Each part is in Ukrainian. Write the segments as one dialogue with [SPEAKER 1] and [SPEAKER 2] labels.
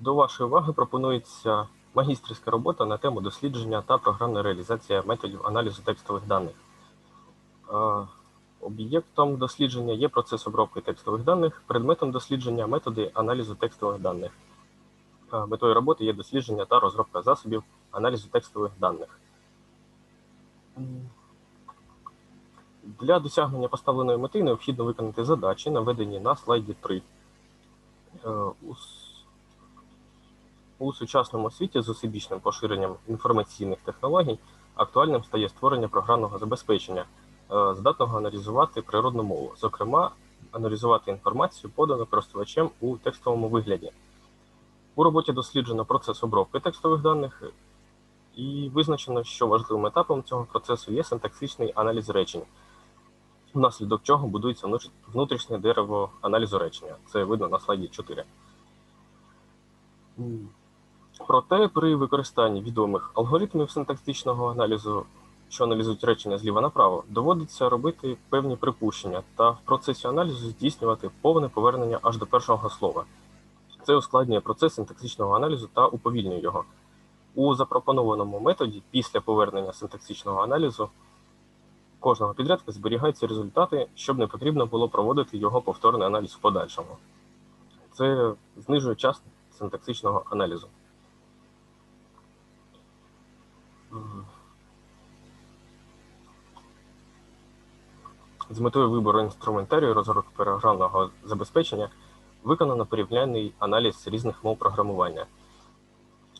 [SPEAKER 1] До вашої уваги пропонується магістерська робота на тему дослідження та програмна реалізація методів аналізу текстових даних. Е, Об'єктом дослідження є процес обробки текстових даних, предметом дослідження методи аналізу текстових даних. Е, Метою роботи є дослідження та розробка засобів аналізу текстових даних. Для досягнення поставленої мети необхідно виконати задачі, наведені на слайді 3. Е, У, сучасному світі з усебічним поширенням інформаційних технологій актуальним стає створення програмного забезпечення, е, здатного аналізувати природну мову, зокрема, аналізувати інформацію, подану користувачем у текстовому вигляді. У роботі досліджено процес обробки текстових даних і визначено, що важливим етапом цього процесу є синтаксичний аналіз речень, внаслідок чого будується внутрішнє дерево аналізу речення. Це видно на слайді 4. Проте при використанні відомих алгоритмів синтаксичного аналізу, що аналізують речення зліва направо, доводиться робити певні припущення та в процесі аналізу здійснювати повне повернення аж до першого слова. Це ускладнює процес синтаксичного аналізу та уповільнює його. У запропонованому методі після повернення синтаксичного аналізу кожного підрядка зберігаються результати, щоб не потрібно було проводити його повторний аналіз в подальшому. Це знижує час синтаксичного аналізу. З метою вибору інструментарію розробки програмного забезпечення виконано порівняльний аналіз різних мов програмування.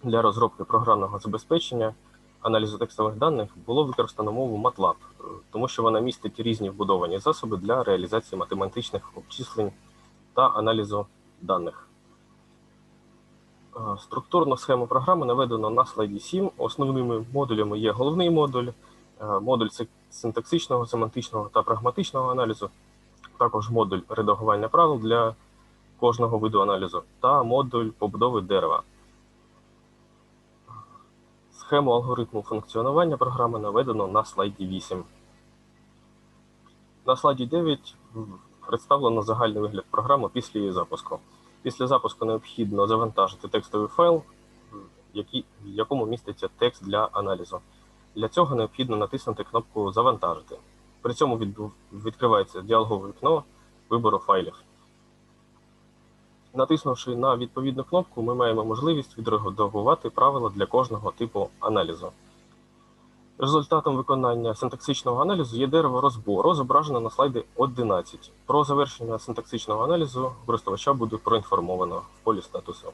[SPEAKER 1] Для розробки програмного забезпечення аналізу текстових даних було використано мову MATLAB, тому що вона містить різні вбудовані засоби для реалізації математичних обчислень та аналізу даних. Е, Структурну схему програми наведено на слайді 7. Основними модулями є головний модуль, модуль синтаксичного, семантичного та прагматичного аналізу, також модуль редагування правил для кожного виду аналізу та модуль побудови дерева. Схему алгоритму функціонування програми наведено на слайді 8. На слайді 9 представлено загальний вигляд програми після її запуску. Після запуску необхідно завантажити текстовий файл, в якому міститься текст для аналізу. Для цього необхідно натиснути кнопку Завантажити. При цьому відкривається діалогове вікно вибору файлів. Натиснувши на відповідну кнопку, ми маємо можливість відредагувати правила для кожного типу аналізу. Результатом виконання синтаксичного аналізу є дерево розбору, зображене на слайді 11. Про завершення синтаксичного аналізу користувача буде проінформовано в полі статусу.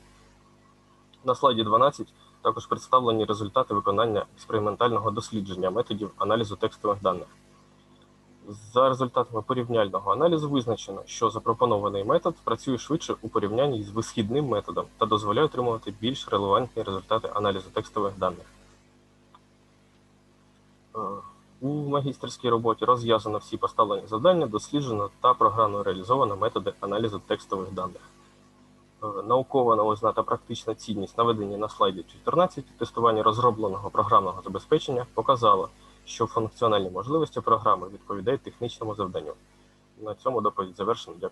[SPEAKER 1] На слайді 12 також представлені результати виконання експериментального дослідження методів аналізу текстових даних. За результатами порівняльного аналізу визначено, що запропонований метод працює швидше у порівнянні з висхідним методом та дозволяє отримувати більш релевантні результати аналізу текстових даних. Е, У магістерській роботі розв'язано всі поставлені завдання, досліджено та програмно реалізовано методи аналізу текстових даних. Наукова новизна та практична цінність, наведені на слайді 14, тестування розробленого програмного забезпечення показало, що функціональні можливості програми відповідають технічному завданню. На цьому доповідь завершена. Дякую.